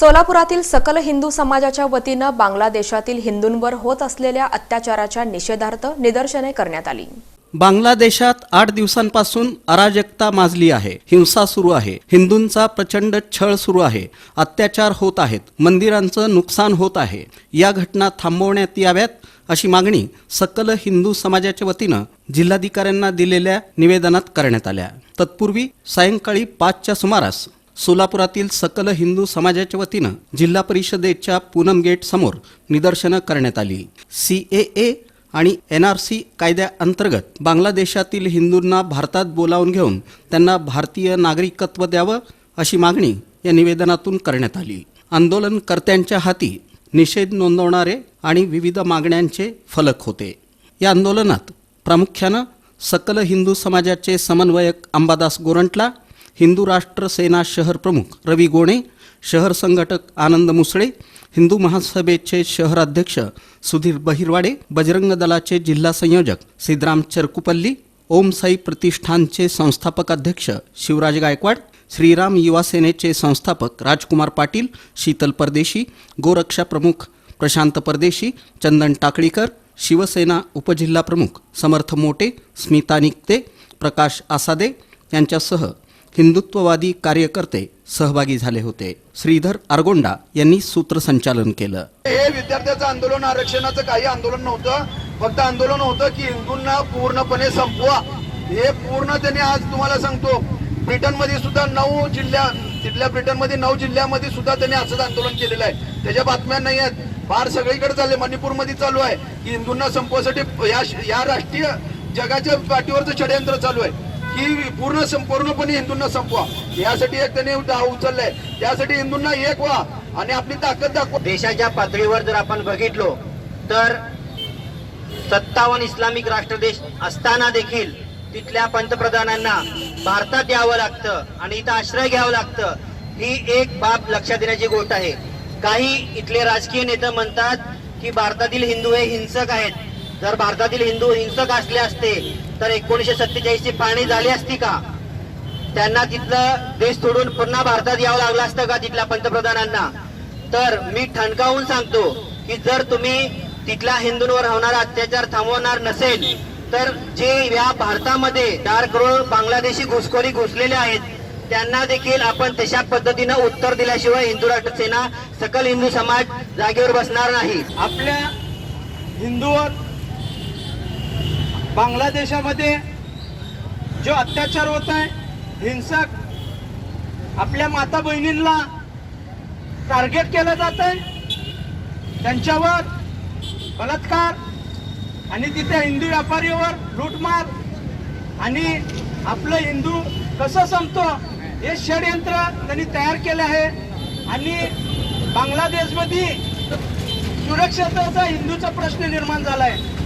सोलापुरातील सकल हिंदू समाजाच्या वतीनं बांगलादेशातील हिंदूंवर होत असलेल्या अत्याचाराच्या निषेधार्थ निदर्शने करण्यात आली. बांगलादेशात आठ दिवसांपासून अराजकता माजली आहे. हिंसा सुरू आहे. हिंदूंचा प्रचंड छळ सुरू आहे. अत्याचार होत आहेत. मंदिरांचं नुकसान होत आहे. या घटना थांबवण्यात याव्यात अशी मागणी सकल हिंदू समाजाच्या वतीनं जिल्हाधिकाऱ्यांना दिलेल्या निवेदनात करण्यात आल्या. तत्पूर्वी सायंकाळी पाचच्या सुमारास सोलापुरातील सकल हिंदू समाजाच्या वतीनं जिल्हा परिषदेच्या पूनम गेट समोर निदर्शनं करण्यात आली. सी ए ए आणि एन आर सी कायद्याअंतर्गत बांगलादेशातील हिंदूंना भारतात बोलावून घेऊन त्यांना भारतीय नागरिकत्व द्यावं अशी मागणी या निवेदनातून करण्यात आली. आंदोलनकर्त्यांच्या हाती निषेध नोंदवणारे आणि विविध मागण्यांचे फलक होते. या आंदोलनात प्रामुख्यानं सकल हिंदू समाजाचे समन्वयक अंबादास गोरंटला हिंदू राष्ट्र सेना शहर प्रमुख रवी गोणे शहर संघटक आनंद मुसळे हिंदू महासभेचे शहराध्यक्ष सुधीर बहिरवाडे बजरंग दलाचे जिल्हा संयोजक सिद्धराम चरकुपल्ली ओम साई प्रतिष्ठानचे संस्थापक अध्यक्ष शिवराज गायकवाड श्रीराम युवा सेनेचे संस्थापक राजकुमार पाटील शीतल परदेशी गोरक्षा प्रमुख प्रशांत परदेशी चंदन टाकळीकर शिवसेना उपजिल्हा प्रमुख समर्थ मोटे स्मिता निकते प्रकाश आसादे यांच्यासह हिंदुत्ववादी कार्यकर्ते सहभागी झाले होते. श्रीधर आरगोंडा यांनी सूत्रसंचालन केलं. हे विद्यार्थ्याचं आंदोलन आरक्षणाचं काही आंदोलन नव्हतं. फक्त आंदोलन होतं की हिंदूंना पूर्णपणे संपवा. हे पूर्ण त्यांनी आज तुम्हाला सांगतो. ब्रिटनमध्ये सुद्धा नऊ जिल्ह्या तिथल्या ब्रिटनमध्ये नऊ जिल्ह्यामध्ये सुद्धा त्यांनी असंच आंदोलन केलेलं आहे. त्याच्या बातम्या नाही आहेत. फार सगळीकडे चालले. मणिपूरमध्ये चालू आहे. की हिंदूंना संपवासाठी या या राष्ट्रीय जगाच्या पाठीवरचं षडयंत्र चालू आहे. की पूर्ण संपूर्णपणे हिंदूंना संपवा. यासाठी एक त्यांनी डाव उचललाय. त्यासाठी हिंदूंना एक व्हा आणि आपली ताकद दाखवा. देशाच्या पातळीवर जर आपण बघितलो तर सत्तावन्न इस्लामिक राष्ट्र देश असताना देखील तिथल्या पंतप्रधानांना भारतात यावं लागतं आणि इथं आश्रय घ्यावं लागतं ही एक बाब लक्षात येण्याची गोष्ट आहे. काही इथले राजकीय नेते म्हणतात की भारतातील हिंदू हे हिंसक आहेत. जर भारतातील हिंदू हिंसक असले असते तर एकोणीशे सत्तेचाळीस ची पाणी झाली असती का? त्यांना तिथलं देश सोडून पुन्हा भारतात यावं लागलं असतं का तिथल्या पंतप्रधानांना? तर मी ठणकावून सांगतो की जर तुम्ही तिथल्या हिंदूंवर होणारा अत्याचार थांबवणार नसेल तर जे या भारतामध्ये चार करोड बांगलादेशी घुसखोरी घुसलेले आहेत त्यांना देखील आपण तशा पद्धतीनं उत्तर दिल्याशिवाय हिंदू राष्ट्र सेना सकल हिंदू समाज जागेवर बसणार नाही. आपल्या हिंदूवर बांगलादेशामध्ये जो अत्याचार होत आहे हिंसक आपल्या माता बहिणींना टार्गेट केलं जात आहे त्यांच्यावर बलात्कार आणि तिथे हिंदू व्यापारीवर लूटमार आणि आपलं हिंदू कसं संपतो हे षडयंत्र त्यांनी तयार केलं आहे. आणि बांगलादेशमध्ये सुरक्षेचा हिंदूचा प्रश्न निर्माण झाला आहे.